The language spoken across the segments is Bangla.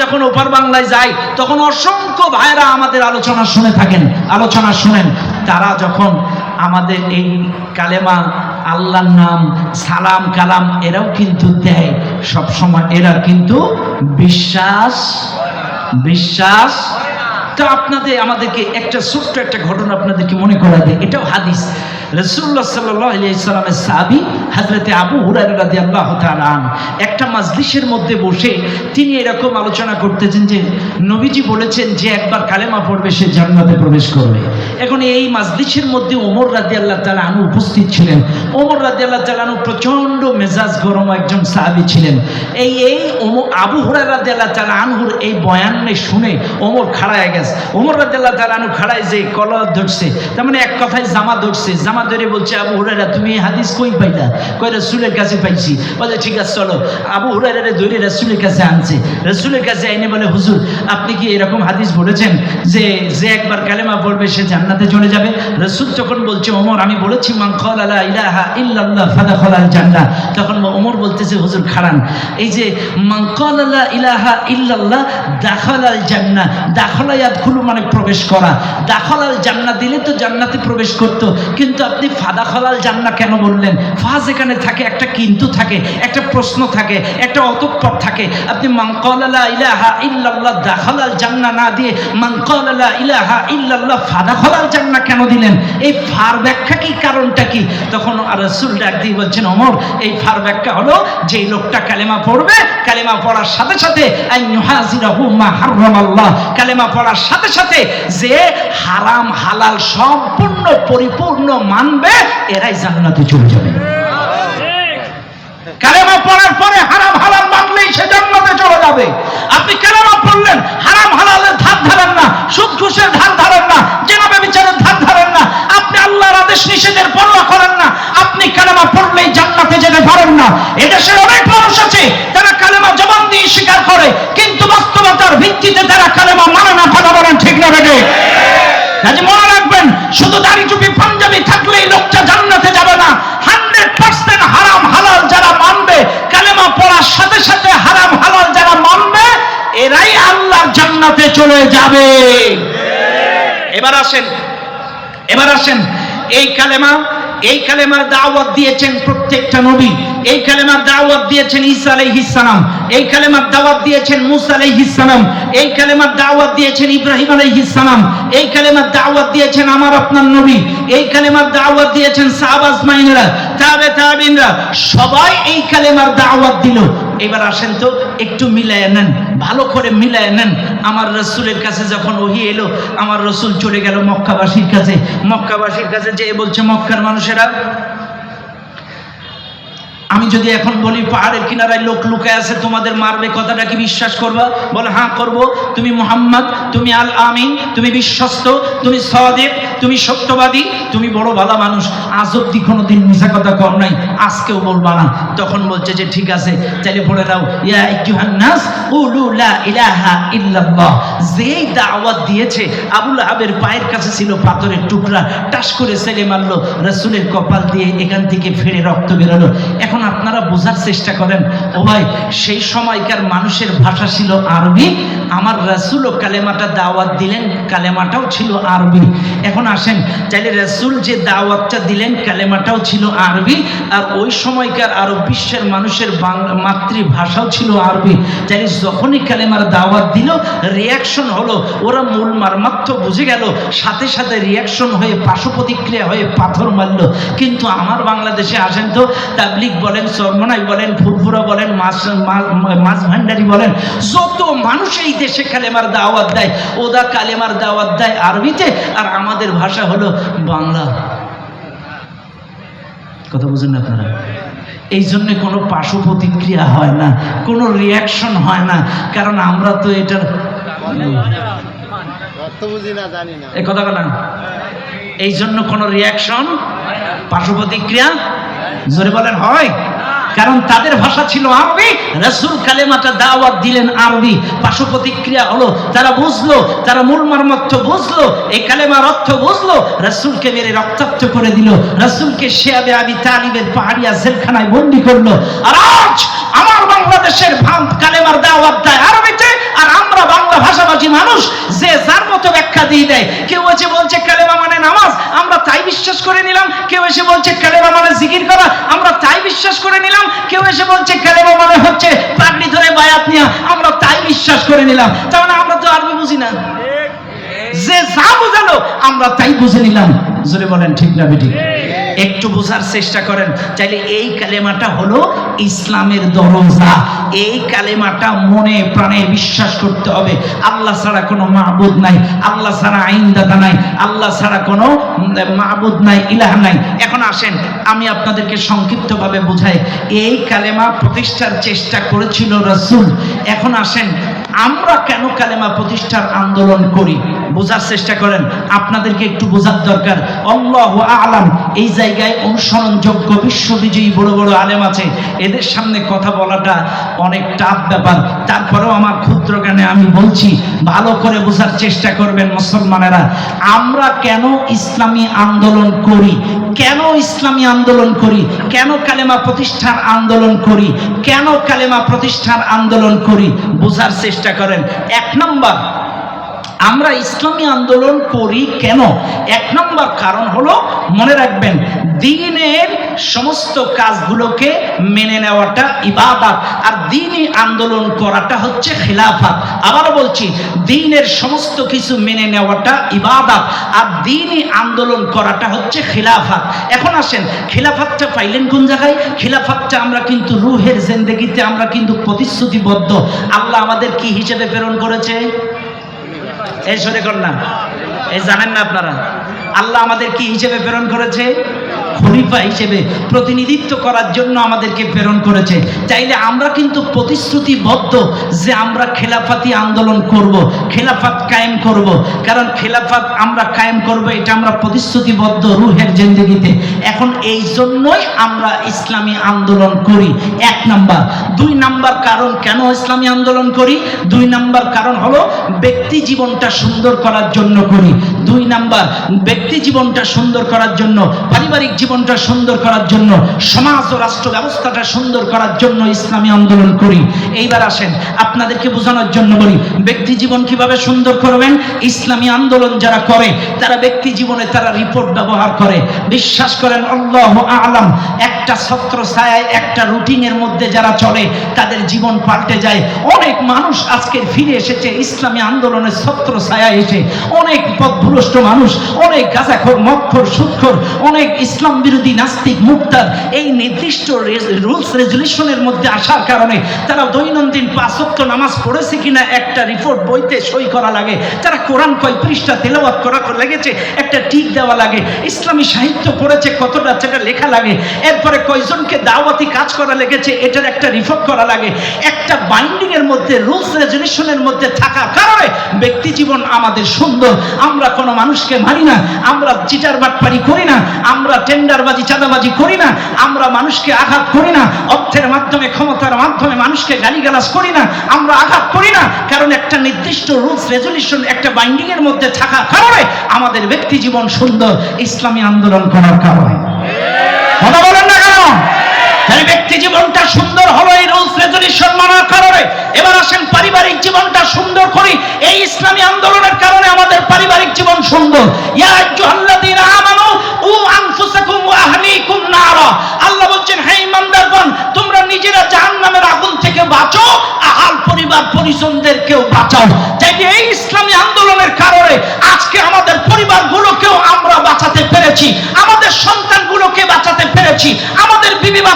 যখন ওপার বাংলায় যাই তখন অসংখ্য ভাইরা আমাদের আলোচনা শুনে থাকেন, আলোচনা শুনেন। তারা যখন আমাদের এই কালেমা, আল্লাহর নাম, সালাম, কালাম, এরাও কিন্তু দেয়। সব সময় এরা কিন্তু বিশ্বাস বিশ্বাস। তো আপনাদের, আমাদেরকে একটা ছোট্ট একটা ঘটনা আপনাদেরকে মনে করা দেয় এটাও হাদিস। রসুল্লাহ সাল্লাহ সাবি হাজরতে আবু হুরার আল্লাহ তালান একটা মধ্যে বসে তিনি এরকম আলোচনা করতেছেন যে, নবীজি বলেছেন যে একবার কালেমা পড়বে সে জান্নাতে প্রবেশ করবে। এখন এই মধ্যে ওমর রাদি আল্লাহ তালানু উপস্থিত ছিলেন। ওমর রাদি আল্লাহ তালানু প্রচণ্ড মেজাজ গরম একজন সাহাবি ছিলেন। এই এই আবু হুরার রাদি আল্লাহ তালানহুর এই বয়ানে শুনে ওমর খাড়ায় গেছে। ওমর রাদি আল্লাহ তালানু খাড়ায় যে, কলর ধরছে। তার মানে এক কথায় জামা ধরছে। জামা ধরে বলছে, আবু হুরারা তুমি হাদিস কই পাইলা? কয়, রসুলের কাছে পাইছি। বলে, ঠিক আছে, চলো। আবু হুরারা ধরে রসুলের কাছে আনছে। রসুলের কাছে আইনে বলে, হুজুর, আপনি কি এরকম হাদিস বলেছেন যে যে একবার কালেমা পড়বে, সে জান্নাতে চলে যাবে? রসুল তখন বলছে, ওমর, আমি বলেছি, মান আলা ইলাহা ইল্লাল্লাহ ফাদাখালাল জান্নাহ। তখন ওমর বলতেছে, হুজুর, খাড়ান। এই যে, মান আলা ইলাহা ইল্লাল্লাহ দাখালাল জান্নাহ। দাখলা ইয়াদখুলু মানে প্রবেশ করা। দাখালাল জান্নাহ দিলে তো জান্নাতে প্রবেশ করত, কিন্তু আপনি ফাদা খলাল জান্না কেন বললেন? ফাজ এখানে থাকে, একটা কিন্তু থাকে, একটা প্রশ্ন থাকে, একটা অতঃপর থাকে। আপনি মাংকলা ইলাহা ইল্লাল্লাহ দাখালাল না দিয়ে মাংকলা ইলাহা ইল্লাল্লাহ ফাদা কেন দিলেন? এই ফার ব্যাখ্যা কি, কারণটা কি? তখন ডাক দিয়ে বলছেন এই ফার ব্যাখ্যা হলো লোকটা কালেমা পড়বে, কালেমা পড়ার সাথে সাথে মা কালেমা পড়ার সাথে সাথে যে হারাম, হালাল, সম্পূর্ণ, পরিপূর্ণ মানবে, এরাই জান্নাতে চলে যাবে। কালেমা পড়ার পরে হারাম হালাল মানলেই সে জান্নাতে চলে যাবে। আপনি কালেমা পড়লেন, হারাম হালালের ধার ধারেন না, সুদ ঘুষের ধার ধারেন না জেনাবে বিচারের ধার ধারেন না, আপনি আল্লাহর আদেশ নিষেধের পরোয়া করেন না, আপনি কালেমা পড়লেই জান্নাতে যেতে পারেন না। এদেশের অনেক মানুষ আছে, তারা কালেমা জবান দিয়ে স্বীকার করে, কিন্তু বাস্তবতার ভিত্তিতে তারা কালেমা মানে না, কথা বলেন ঠিক না বেটে কাজে মনে জান্নাতে চলে যাবে। এবার আসেন এবার আসেন। এই কালেমা, এই কালেমার দাওয়াত দিয়েছেন প্রত্যেকটা নবী। এই কালেমার দাওয়াত দিয়েছেন ঈসা আলাইহিস সালাম। এই কালেমার দাওয়াত দিয়েছেন মুসা আলাইহিস সালাম। এই কালেমার দাওয়াত দিয়েছেন ইব্রাহিম আলাইহিস সালাম। এই কালেমার দাওয়াত দিয়েছেন আমার আপনার নবী। এই কালেমার দাওয়াত দিয়েছেন সাহাবা আজমাইনরা, তাবে তাবিনরা। সবাই এই কালেমার দাওয়াত দিল। এবার আসেন তো, একটু মিলায় নেন। ভালো করে মিলায় নেন। আমার রসুলের কাছে যখন ওহি এলো, আমার রসুল চলে গেল মক্কাবাসীর কাছে। মক্কাবাসীর কাছে যে বলছে, মক্কার মানুষেরা আমি যদি এখন বলি পাহাড়ের কিনারায় লোক লুকায় আছে, তোমাদের মারবে কথাটা কি বিশ্বাস করবা? বলে হ্যাঁ করব। তুমি মোহাম্মদ, তুমি আল আমিন, তুমি বিশ্বস্ত, তুমি সদেব তুমি সত্যবাদী, তুমি বড় ভালো মানুষ। আজ অব্দি কোনোদিন মিশা কথা কর নাই, আজকেও বলবা না। তখন বলছে যে, ঠিক আছে তাহলে পড়ে দাও দাওয়াত দিয়েছে, আবুল আবের পায়ের কাছে ছিল পাথরের টুকরা, টাস করে ছেলে মারলো, রাসূলের কপাল দিয়ে এখান থেকে ফেরে রক্ত বেরোলো। এখন আপনারা বোঝার চেষ্টা করেন, ও ভাই, সেই সময়কার মানুষের ভাষা ছিল আরবি, আমার রাসূলও কালেমাটা দাওয়াত দিলেন, কালেমাটাও ছিল আরবি। এখন আসেন চাইলে রাসূল যে দাওয়াতটা দিলেন, কালেমাটাও ছিল আরবি, আর ওই সময়কার আরব বিশ্বের মানুষের বাংলা মাতৃভাষাও ছিল আরবি। চাইলে যখনই কালেমার দাওয়াত দিল রিয়াকশন হলো, ওরা মূল মারমাত্র বুঝে গেল, সাথে সাথে রিয়াকশন হয়ে পার্শ্ব প্রতিক্রিয়া হয়ে পাথর মারলো। কিন্তু আমার বাংলাদেশে আসেন তো তাবলিক বলেন সরমনাই বলেন ফুরফুরা বলেন মাছ মাছ ভান্ডারি বলেন যত মানুষ এই দেশে কালেমার দাওয়াত দেয় ওদা কালেমার দাওয়াত দেয় আরবিতে আর আমাদের ভাষা হলো বাংলা। কথা বুঝেন না আপনারা? এই জন্য কোনো পার্শ্ব প্রতিক্রিয়া হয় না কোনো রিয়াকশন হয় না কারণ আমরা তো এটার কথা বলেন। এই জন্য কোনো রিয়াকশন পার্শ্ব প্রতিক্রিয়া জোরে বলেন হয়। কারণ তাদের ভাষা ছিল আরবি। রসুল কালেমাটা দাওয়াত দিলেন আরবি। পার্শ্ব প্রতিক্রিয়া হলো, তারা বুঝলো, তারা মূল মর্মত্ব বুঝলো, এই কালেমার অর্থ বুঝলো, রসুলকে মেরে রক্তাক্ত করে দিল, রসুলকে শেয়াবে আবি তালিবের পাহাড়িয়া জেলখানায় বন্দি করল। আর আজ আমার বাংলাদেশের ভাব কালেমার দাওয়াত দেয় আরবিতে, আর আমরা বাংলা ভাষাভাষী মানুষ যে যার মতো ব্যাখ্যা দিয়ে দেয়। কেউ এসে বলছে কালেমা মানে নামাজ, আমরা তাই বিশ্বাস করে নিলাম। কেউ এসে বলছে কালেমা মানে জিকির করা, আমরা তাই বিশ্বাস করে নিলাম। কেউ এসে বলছে খেলেবো মানে হচ্ছে পাগড়ি ধরে বায়াত নিয়া। আমরা তাই বিশ্বাস করে নিলাম। তার মানে আমরা তো আরবি বুঝি না। যে যা বোঝালো আমরা তাই বুঝে নিলাম। জোরে বলেন ঠিক না বেঠিক? একটু বোঝার চেষ্টা করেন। চাইলে এই কালেমাটা হলো ইসলামের দরজা। এই কালেমাটা মনে প্রাণে বিশ্বাস করতে হবে। আল্লাহ ছাড়া কোনো মাহবুদ নাই, আল্লাহ ছাড়া আইনদাতা নাই, আল্লাহ ছাড়া কোনো মাহবুদ নাই, ইলাহ নাই। এখন আসেন, আমি আপনাদেরকে সংক্ষিপ্তভাবে বোঝাই। এই কালেমা প্রতিষ্ঠার চেষ্টা করেছিল রসুল। এখন আসেন, আমরা কেন কালেমা প্রতিষ্ঠার আন্দোলন করি? বোঝার চেষ্টা করেন, আপনাদেরকে একটু বোঝার দরকার। আল্লাহ আলাম, এই জায়গায় অনুসরণযোগ্য বিশ্ববিজয়ী বড় বড় আলেম আছে। এদের সামনে কথা বলাটা অনেক টাফ ব্যাপার। তারপরেও আমার ক্ষুদ্র জ্ঞানে আমি বলছি, ভালো করে বোঝার চেষ্টা করবেন মুসলমানেরা। আমরা কেন ইসলামী আন্দোলন করি? কেন ইসলামী আন্দোলন করি? কেন কালেমা প্রতিষ্ঠার আন্দোলন করি? কেন কালেমা প্রতিষ্ঠার আন্দোলন করি? বোঝার চেষ্টা করেন। এক নম্বর আমরা ইসলামী আন্দোলন করি কেন? এক নম্বর কারণ হলো, মনে রাখবেন, দিনের সমস্ত কাজগুলোকে মেনে নেওয়াটা ইবাদত, আর দিনই আন্দোলন করাটা হচ্ছে খিলাফত। আবারও বলছি, দিনের সমস্ত কিছু মেনে নেওয়াটা ইবাদত, আর দিনই আন্দোলন করাটা হচ্ছে খিলাফত। এখন আসেন, খিলাফাতটা পাইলেন কোন জায়গায়? খিলাফাতটা আমরা কিন্তু রুহের জেন্দেগিতে আমরা কিন্তু প্রতিশ্রুতিবদ্ধ। আল্লাহ আমাদের কি হিসেবে প্রেরণ করেছে? এই সরে করলাম এই জানেন না আপনারা? আল্লাহ আমাদের কি হিসেবে প্রেরণ করেছে? খলিফা হিসেবে প্রতিনিধিত্ব করার জন্য আমাদেরকে প্রেরণ করেছে। চাইলে আমরা কিন্তু প্রতিশ্রুতিবদ্ধ যে আমরা খেলাফাতি আন্দোলন করব, খেলাফাত কায়েম করব। কারণ খেলাফাত আমরা কায়েম করব, এটা আমরা প্রতিশ্রুতিবদ্ধ রুহের জিন্দগিতে। এখন এই জন্যই আমরা ইসলামী আন্দোলন করি। এক নাম্বার। দুই নাম্বার কারণ কেন ইসলামী আন্দোলন করি? দুই নাম্বার কারণ হলো ব্যক্তি জীবনটা সুন্দর করার জন্য করি। দুই নাম্বার, ব্যক্তি জীবনটা সুন্দর করার জন্য পারিবারিক জীবনটা সুন্দর করার জন্য, সমাজ ও রাষ্ট্র ব্যবস্থাটা সুন্দর করার জন্য ইসলামী আন্দোলন করি। এইবার আসেন, আপনাদেরকে বোঝানোর জন্য বলি, ব্যক্তি জীবন কীভাবে সুন্দর করবেন? ইসলামী আন্দোলন যারা করে, তারা ব্যক্তি জীবনে তারা রিপোর্ট ব্যবহার করে। বিশ্বাস করেন, আল্লাহ আলাম, একটা ছত্র ছায় একটা রুটিনের মধ্যে যারা চলে, তাদের জীবন পাল্টে যায়। অনেক মানুষ আজকে ফিরে এসেছে, ইসলামী আন্দোলনের ছত্র ছায়া এসে। অনেক পথভ্রষ্ট মানুষ, অনেক গাঁজাখোর, মক্ষর, সুৎখর, অনেক ইসলাম বিরোধী নাস্তিক মুক্তার এই নির্দিষ্ট রুলস রেজুলেশনের মধ্যে আসার কারণে তারা দৈনন্দিন পাঁচক্ত নামাজ পড়েছে কিনা একটা রিপোর্ট বইতে সই করা লাগে, তারা কোরআন কয় পৃষ্ঠা তেলাওয়াত করা লেগেছে, একটা টিক দেওয়া লাগে, ইসলামী সাহিত্য পড়েছে কতটা সেটা লেখা লাগে, এরপরে কয়জনকে দাওয়াতি কাজ করা লেগেছে এটার একটা রিপোর্ট করা লাগে, একটা বাইন্ডিং এর মধ্যে, রুলস রেজুলেশনের মধ্যে থাকার কারণে ব্যক্তি জীবন আমাদের সুন্দর, আমরা কোনো মানুষকে মারি না, আমরা চিটার বাটপারি করি না, আমরা টেন্ডারবাজি, চাঁদাবাজি করি না। আমরা মানুষকে আঘাত করি না। অর্থের মাধ্যমে, ক্ষমতার মাধ্যমে মানুষকে গালিগালাজ করি না। আমরা আঘাত করি না। কারণ একটা নির্দিষ্ট রুলস রেজলিউশন একটা বাইন্ডিং এর মধ্যে থাকার কারণে আমাদের ব্যক্তি জীবন সুন্দর। ইসলামী আন্দোলন করার কারণে। কথা বলেন না কেন? তাই ব্যক্তি জীবনটা সুন্দর হলো এই রুলস রেজুলেশন মানার কারণে। এবার আসেন, পারিবারিক জীবনটা সুন্দর করি। এই ইসলামী আন্দোলনের কারণে আমাদের পারিবারিক জীবন সুন্দর। ইয়া আমানু আনফুসাকুম ওয়া আহলিকুম আল্লাহ হে ইমানদারগণ, তোমরা নিজেরা জাহান্নামের আগুন থেকে বাঁচো পরিবার পরিজনদেরকেও বাঁচাও। যাই এই ইসলামী আন্দোলনের কারণে আজকে আমাদের পরিবারগুলোকেও আমরা বাঁচাতে পেরেছি।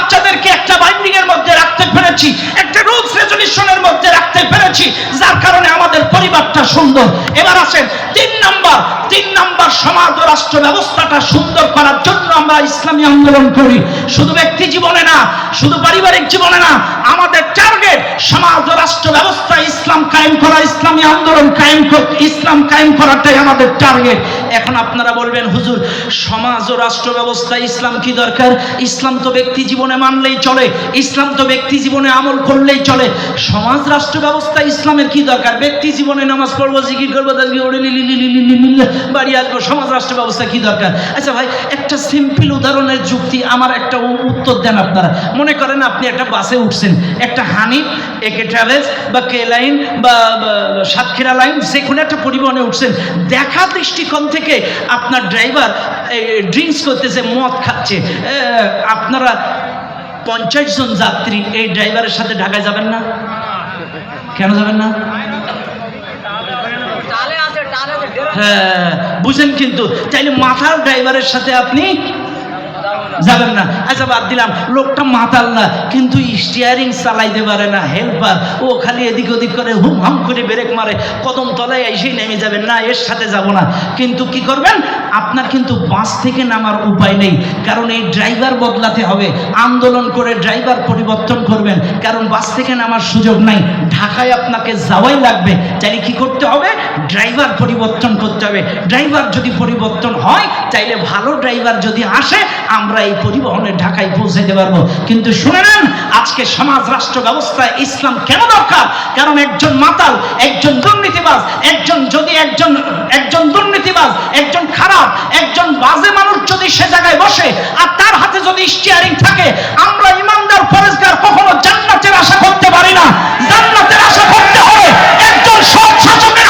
বাচ্চাদেরকে একটা বাইন্ডিং এর মধ্যে রাখতে পেরেছি, একটা রুলস রেজুলেশনের মধ্যে রাখতে পেরেছি, যার কারণে আমাদের পরিবারটা সুন্দর। এবার আসেন, তিন নাম্বার তিন নাম্বার সমাজ ও রাষ্ট্র ব্যবস্থাটা সুন্দর করার জন্য আমরা ইসলামী আন্দোলন করি। শুধু ব্যক্তি জীবনে না, শুধু পারিবারিক জীবনে না, আমাদের টার্গেট সমাজ রাষ্ট্র ব্যবস্থা, ইসলাম কায়েম করা, ইসলামী আন্দোলন কায়েম ইসলাম কায়েম করাটাই আমাদের টার্গেট এখন আপনারা বলবেন, হুজুর, সমাজ ও রাষ্ট্র ব্যবস্থা, ইসলাম কি দরকার? ইসলাম তো ব্যক্তি জীবনে মানলেই চলে, ইসলাম তো ব্যক্তি জীবনে আমল করলেই চলে। সমাজ, রাষ্ট্র ব্যবস্থা, ইসলামের কি দরকার? ব্যক্তি জীবনে নামাজ পড়ব, জিকির করব বাড়ি আসব, সমাজ, রাষ্ট্র ব্যবস্থা কি দরকার? আচ্ছা ভাই, একটা সিম্পল সিম্পল উদাহরণের যুক্তি আমার একটা উত্তর দেন আপনারা। মনে করেন আপনি একটা বাসে উঠছেন একটা হানিফ একে ট্রাভেলস বা কে লাইন বা সাতক্ষীরা লাইন যে কোনো একটা পরিবহনে উঠছেন দেখা দৃষ্টিকোণ থেকে আপনার ড্রাইভার ড্রিঙ্কস করতেছে মদ খাচ্ছে। আপনারা পঞ্চাশ জন যাত্রী এই ড্রাইভারের সাথে ঢাকায় যাবেন না? কেন যাবেন না? হ্যাঁ বুঝেন কিন্তু তাইলে মাথার ড্রাইভারের সাথে আপনি যাবেন না। আচ্ছা বাদ দিলাম, লোকটা মাতাল না, কিন্তু স্টিয়ারিং চালাইতে পারে না হেল্পার ও খালি এদিক ওদিক করে হুম হাম করে ব্রেক মারে, কদম তলায় এসেই নেমে যাবেন না, এর সাথে যাব না। কিন্তু কি করবেন? আপনার কিন্তু বাস থেকে নামার উপায় নেই, কারণ এই ড্রাইভার বদলাতে হবে। আন্দোলন করে ড্রাইভার পরিবর্তন করবেন, কারণ বাস থেকে নামার সুযোগ নাই। ঢাকায় আপনাকে যাওয়াই লাগবে। চাইলে কি করতে হবে? ড্রাইভার পরিবর্তন করতে হবে। ড্রাইভার যদি পরিবর্তন হয় চাইলে ভালো ড্রাইভার যদি আসে, আমরা এই পরিবহনে ঢাকায় পৌঁছাতে পারব। কিন্তু শুনে নেন, আজকে সমাজ, রাষ্ট্র ব্যবস্থায় ইসলাম কেন দরকার? কারণ একজন মাতাল, একজন দুর্নীতিবাজ, একজন যদি একজন একজন দুর্নীতিবাজ, একজন খারাপ, একজন বাজে মানুষ যদি সে জায়গায় বসে, আর তার হাতে যদি স্টিয়ারিং থাকে, আমরা ইমানদার, পরেজগার কখনো জান্নাতের আশা করতে পারি না। জান্নাতের আশা করতে হবে একজন সৎ শাসকের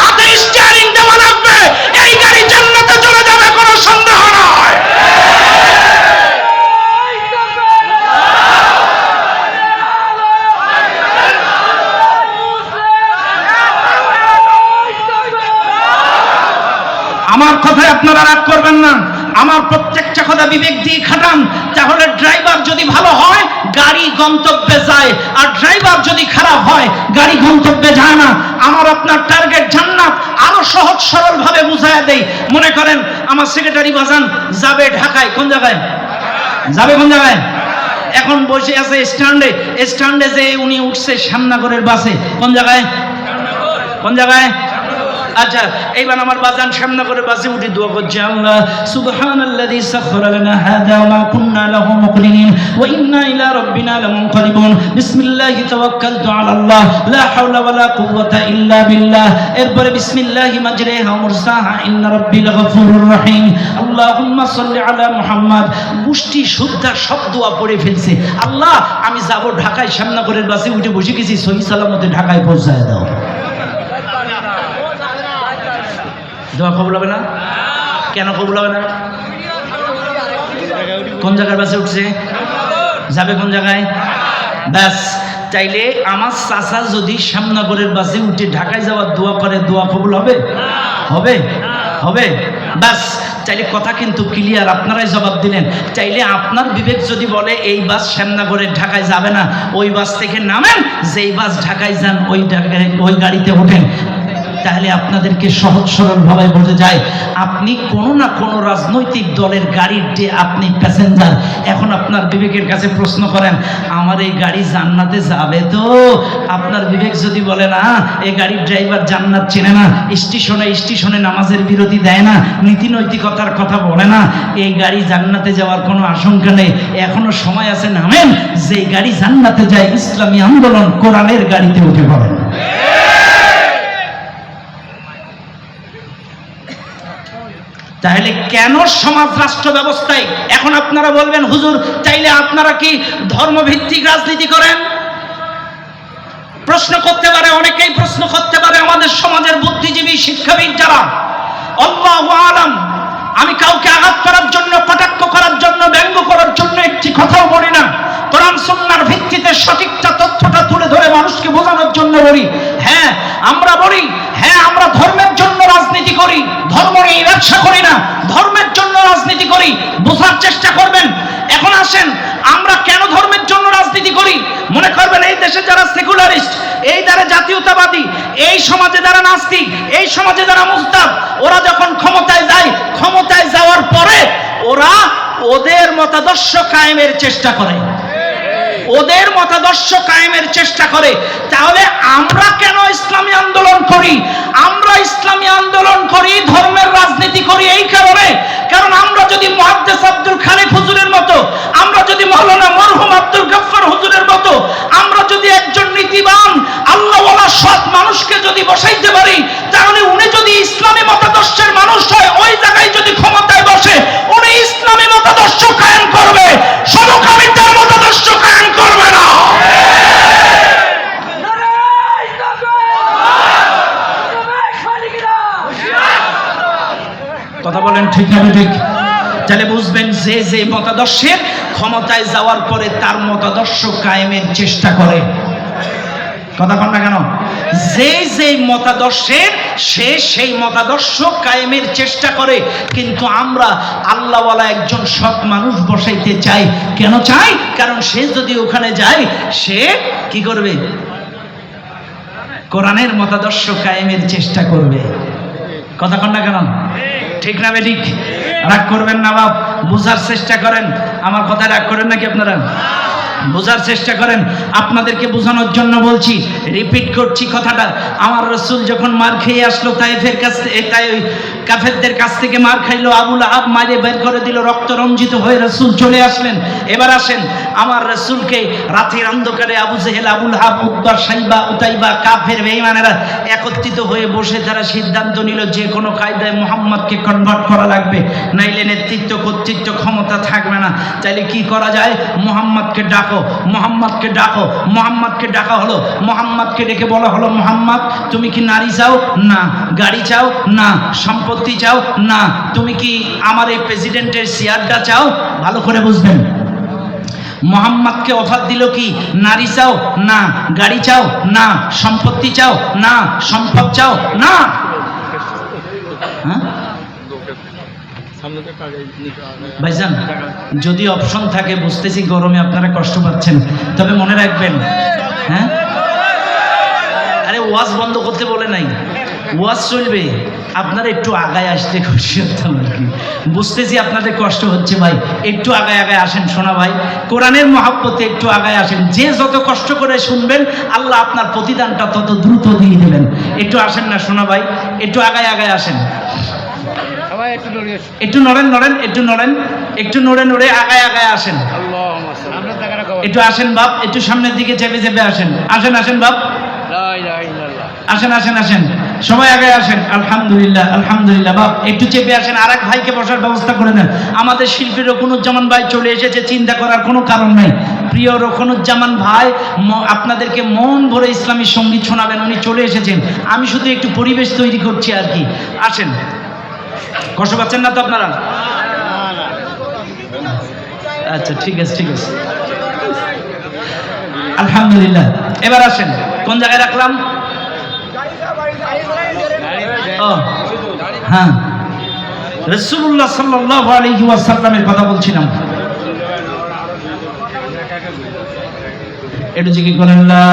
আমার কথায় আপনারা রাগ করবেন না। আমার প্রত্যেকটা কথা বিবেক দিয়ে খাটান। তাহলে ড্রাইভার যদি ভালো হয়, গাড়ি গন্তব্যে যায়। আর ড্রাইভার যদি খারাপ হয়, গাড়ি গন্তব্যে যায় না। আমার আপনার টার্গেট জান্নাত। আরও সহজ সরল ভাবে বুঝাইয়া দেই। মনে করেন, আমার সেক্রেটারি বাজান যাবে ঢাকায়। কোন জায়গায়? যাবে কোন জায়গায়? এখন বসে আছে স্ট্যান্ডে। স্ট্যান্ডে যে উনি উঠছে শ্যামনগরের বাসে। কোন জায়গায়? কোন জায়গায়? আচ্ছা এইবার আমার বাজান সামনে করে বাসে উঠে দোয়া করছে, আল্লাহ, সুবহানাল্লাযী সাখখারা মা কুন্না লাহু মুকরিনিন ওয়া ইন্না ইলা রাব্বিনা লামুনকালিবুন। তাওয়াক্কালতু আলাল্লাহ, লা হাওলা কুওয়াতা ইল্লা বিল্লাহ। এরপরে মুরসাহা, ইন্না রাব্বি লাগফুরুর রহিম। আল্লাহুম্মা সাল্লি আলা মুহাম্মাদ। মুষ্টি শুদ্ধা সব দোয়া পড়ে ফেলছে। আল্লাহ, আমি যাব ঢাকায় শ্যামনগরের বাসে উঠে বসে গেছি, সহি সালামতে ঢাকায় পৌঁছায় দাও। দোয়া কবুল হবে না? কেন কবুল হবে না? কোন জায়গার বাসে উঠছে? যাবে কোন জায়গায়? ব্যাস চাইলে আমার চাচা যদি শ্যামনগরের বাসে উঠে ঢাকায় যাওয়ার দোয়া করে, দোয়া কবুল হবে? হবে? হবে? ব্যাস চাইলে কথা কিন্তু ক্লিয়ার আপনারাই জবাব দিলেন। চাইলে আপনার বিবেক যদি বলে, এই বাস শ্যামনগরের ঢাকায় যাবে না, ওই বাস থেকে নামেন, যেই বাস ঢাকায় যান, ওই ঢাকায়, ওই গাড়িতে ওঠেন। তাহলে আপনাদেরকে সহজ সরলভাবে বোঝা যায়, আপনি কোনো না কোনো রাজনৈতিক দলের গাড়ির যে আপনি প্যাসেঞ্জার এখন আপনার বিবেকের কাছে প্রশ্ন করেন, আমার এই গাড়ি জান্নাতে যাবে তো? আপনার বিবেক যদি বলে, না এই গাড়ির ড্রাইভার জান্নাত চেনে না, স্টেশনে স্টেশনে নামাজের বিরতি দেয় না, নীতি নৈতিকতার কথা বলে না, এই গাড়ি জান্নাতে যাওয়ার কোনো আশঙ্কা নেই, এখনও সময় আছে, নামেন যে গাড়ি জান্নাতে যায়, ইসলামী আন্দোলন কোরআনের গাড়িতে উঠে পড়েন তাহলে কেন সমাজ রাষ্ট্র ব্যবস্থায়? এখন আপনারা বলবেন, হুজুর, চাইলে আপনারা কি ধর্মভিত্তিক রাজনীতি করেন? প্রশ্ন করতে পারে, অনেকেই প্রশ্ন করতে পারে, আমাদের সমাজের বুদ্ধিজীবী শিক্ষাবিদ যারা, আল্লাহ আলাম আমি কাউকে আঘাত করার জন্য, কটাক্ষ করার জন্য, ব্যঙ্গ করার জন্য একটি কথাও বলি না। কোরআন ভিত্তিতে সঠিকটা তথ্যটা তুলে ধরে মানুষকে বোঝানোর জন্য বলি। হ্যাঁ আমরা বলি হ্যাঁ আমরা ধর্মের জন্য রাজনীতি করি, ধর্ম নিয়ে ব্যবসা করি না, ধর্মের জন্য রাজনীতি করি, বোঝার চেষ্টা করবেন এখন আসেন আমরা কেন ধর্মের জন্য রাজনীতি করি মনে করবেন এই দেশে যারা সেকুলারিস্ট এই দ্বারা জাতীয়তাবাদী, এই সমাজে যারা নাস্তিক, এই সমাজে যারা মুস্তাব ওরা যখন ক্ষমতায় যায়, ক্ষমতায় যাওয়ার পরে ওরা ওদের মতাদর্শ কায়েমের চেষ্টা করে। ওদের মতাদর্শ কায়েমের চেষ্টা করে। তাহলে আমরা কেন ইসলামী আন্দোলন করি? আমরা ইসলামী আন্দোলন করি, ধর্মের রাজনীতি করি এই কারণে। কারণ আমরা যদি মহাদ্দেস আব্দুল খালিক হুজুরের মতো, আমরা যদি মৌলানা মরহুম আব্দুল গফফার হুজুরের মতো, আমরা যদি একজন নীতিবান, আল্লাহওয়ালা সৎ মানুষকে যদি বসাইতে পারি, তাহলে উনি যদি ইসলামী মতাদর্শের মানুষ হয় ওই জায়গায় যদি ক্ষমতায় বসে উনি ইসলামী মতাদর্শ কায়েম কথা বলেন ঠিক হবে ঠিক তাহলে বুঝবেন যে যে মতাদর্শের ক্ষমতায় যাওয়ার পরে তার মতাদর্শ কায়েমের চেষ্টা করে। কথা কন না কেন? যে যে মতাদর্শের, সে সেই মতাদর্শ কায়েমের চেষ্টা করে। কিন্তু আমরা আল্লাহওয়ালা একজন সৎ মানুষ বসাইতে চাই। কেন চাই? কারণ সে যদি ওখানে যায়, সে কি করবে? কোরআনের মতাদর্শ কায়েমের চেষ্টা করবে। কথা কন না কেন? ঠিক না ঠিক? রাগ করবেন না বাপ বুঝার চেষ্টা করেন। আমার কথা রাগ করেন নাকি আপনারা? বোঝার চেষ্টা করেন। আপনাদেরকে বোঝানোর জন্য বলছি রিপিট করছি কথাটা। আমার রসুল যখন মার খেয়ে আসলো তাইফের কাছ তাই ওই কাফেরদের কাছ থেকে মার খাইলো আবুল আব মারে বের করে দিল, রক্ত রঞ্জিত হয়ে রসুল চলে আসলেন। এবার আসেন, আমার রসুলকে রাতের অন্ধকারে আবু জেহেল আবুল হাব উদ্বার সাইবা, উতাইবা, কাফের বেইমানেরা একত্রিত হয়ে বসে তারা সিদ্ধান্ত নিল যে কোনো কায়দায় মোহাম্মদকে কনভার্ট করা লাগবে। নাইলে নেতৃত্ব, কর্তৃত্ব ক্ষমতা থাকবে না। তাইলে কি করা যায়? মোহাম্মদকে ডাকো মোহাম্মদকে ডাকো, মোহাম্মদকে ডাকা হলো, মোহাম্মদকে ডেকে বলা হলো, মোহাম্মদ, তুমি কি নারী চাও? না, গাড়ি চাও? না, সম্পত্তি চাও? না, তুমি কি আমার এই প্রেসিডেন্টের চেয়ারটা চাও? ভালো করে বুঝবেন। মোহাম্মদকে অফার দিল কি? নারী চাও? না, গাড়ি চাও? না, সম্পত্তি চাও? না, সম্পদ চাও? না হ্যাঁ ভাইজান, যদি অপশন থাকে, বুঝতেছি গরমে আপনারা কষ্ট পাচ্ছেন। তবে মনে রাখবেন হ্যাঁ? আরে, ওয়াজ বন্ধ করতে বলে নাই। ওয়াজ চলবে। আপনারা একটু আগায় আসতে খুশি হতাম আর কি। বুঝতেছি আপনাদের কষ্ট হচ্ছে ভাই। একটু আগায় আগায় আসেন শোনা ভাই। কোরআনের মহাব্বতে একটু আগায় আসেন। যে যত কষ্ট করে শুনবেন, আল্লাহ আপনার প্রতিদানটা তত দ্রুত দিয়ে দেবেন। একটু আসেন না শোনা ভাই। একটু আগায় আগায় আসেন। একটু নড়েন নড়েন একটু নড়েন একটু নড়ে নড়ে আগায় আগায় আসেন। একটু আসেন বাপ একটু সামনের দিকে চেপে চেপে আসেন। আসেন আসেন বাপ। আসেন আসেন আসেন। সবাই আগে আসেন। আলহামদুলিল্লাহ আলহামদুলিল্লাহ বাপ। একটু চেপে আসেন আর এক ভাইকে বসার ব্যবস্থা করে দেন। আমাদের শিল্পী রকুনুজ্জামান ভাই চলে এসেছে চিন্তা করার কোনো কারণ নাই। প্রিয় রকুনুজ্জামান ভাই আপনাদেরকে মন ভরে ইসলামী সংগীত শোনাবেন উনি চলে এসেছেন। আমি শুধু একটু পরিবেশ তৈরি করছি আর কি। আসেন। কষ্ট পাচ্ছেন না তো আপনারা? আচ্ছা ঠিক আছে ঠিক আছে। আলহামদুলিল্লাহ। এবার আসেন, কোন জায়গায় রাখলাম? হ্যাঁ। রসুল্লাহ সাল্লাহ আলহি ওয়াসাল্লামের কথা বলছিলাম। একটু জিজ্ঞেস করেন? লা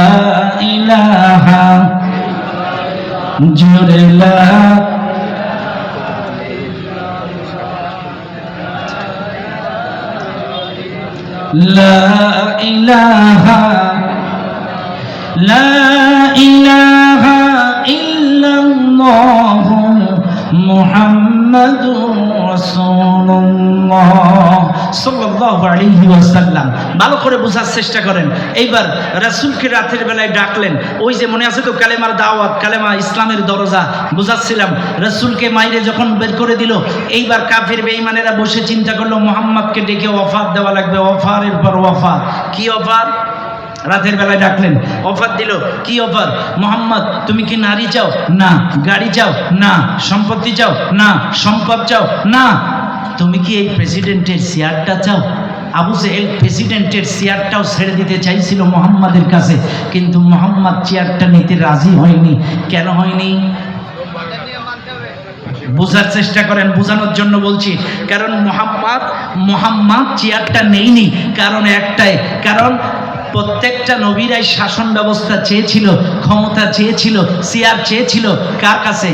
ইলাহা, জোরে লা لا إله لا إله إلا الله محمد ভালো করে বোঝার চেষ্টা করেন। এইবার রাসুলকে রাতের বেলায় ডাকলেন। ওই যে মনে আছে তো কালেমার দাওয়াত, কালেমা ইসলামের দরজা, বোঝাচ্ছিলাম। রাসুলকে মাইরে যখন বের করে দিল, এইবার কাফের বেইমানেরা বসে চিন্তা করল, মোহাম্মদকে ডেকে অফার দেওয়া লাগবে, অফারের পর অফার। কি অফার? রাতের বেলায় ডাকলেন, অফার দিল, কি অফার? মোহাম্মদ, তুমি কি নারী চাও? না। গাড়ি চাও? না। সম্পত্তি চাও? না। সম্পদ চাও? না। তুমি কি এই প্রেসিডেন্টের চেয়ারটা চাও? আবু জেহেল প্রেসিডেন্টের চেয়ারটাও ছেড়ে দিতে চাইছিল মোহাম্মদের কাছে, কিন্তু মোহাম্মদ চেয়ারটা নিতে রাজি হয়নি। কেন হয়নি? বোঝার চেষ্টা করেন, বোঝানোর জন্য বলছি, কারণ মোহাম্মদ মোহাম্মদ চেয়ারটা নেইনি। কারণ একটাই, কারণ প্রত্যেকটা নবীরাই শাসন ব্যবস্থা চেয়েছিল, ক্ষমতা চেয়েছিল চেয়ার চেয়েছিল, কার কাছে?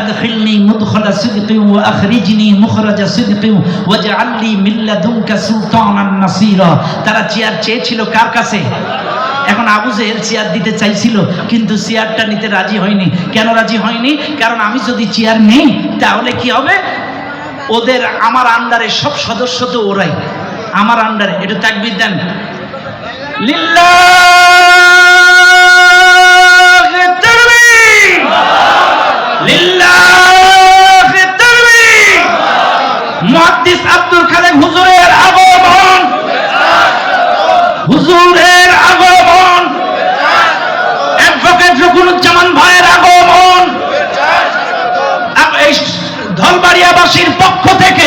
আদখিলনি মুদখালা সিদকি ওয়া আখরিজনি মুখরাজা সিদকি ওয়াজআল লি মিন লাদুনকা সুলতানান নাসীরা। তারা চেয়ার চেয়েছিল কার কাছে? এখন আবু জেহেল চেয়ার দিতে চাইছিল, কিন্তু চেয়ারটা নিতে রাজি হয়নি। কেন রাজি হয়নি? কারণ আমি যদি চেয়ার নেই, তাহলে কি হবে? ওদের আমার আন্ডারে সব সদস্য তো ওরাই। আমার আন্ডারে একটু তাকবির দেন। মুহাদ্দিস আব্দুল খালেক হুজুরের আগমন। হুজুরের আগমন। অ্যাডভোকেট রকুনুজ্জামান ভাইয়ের আগমন। এই ধর্ম ব্রাহ্মণবাড়িয়াবাসীর পক্ষ থেকে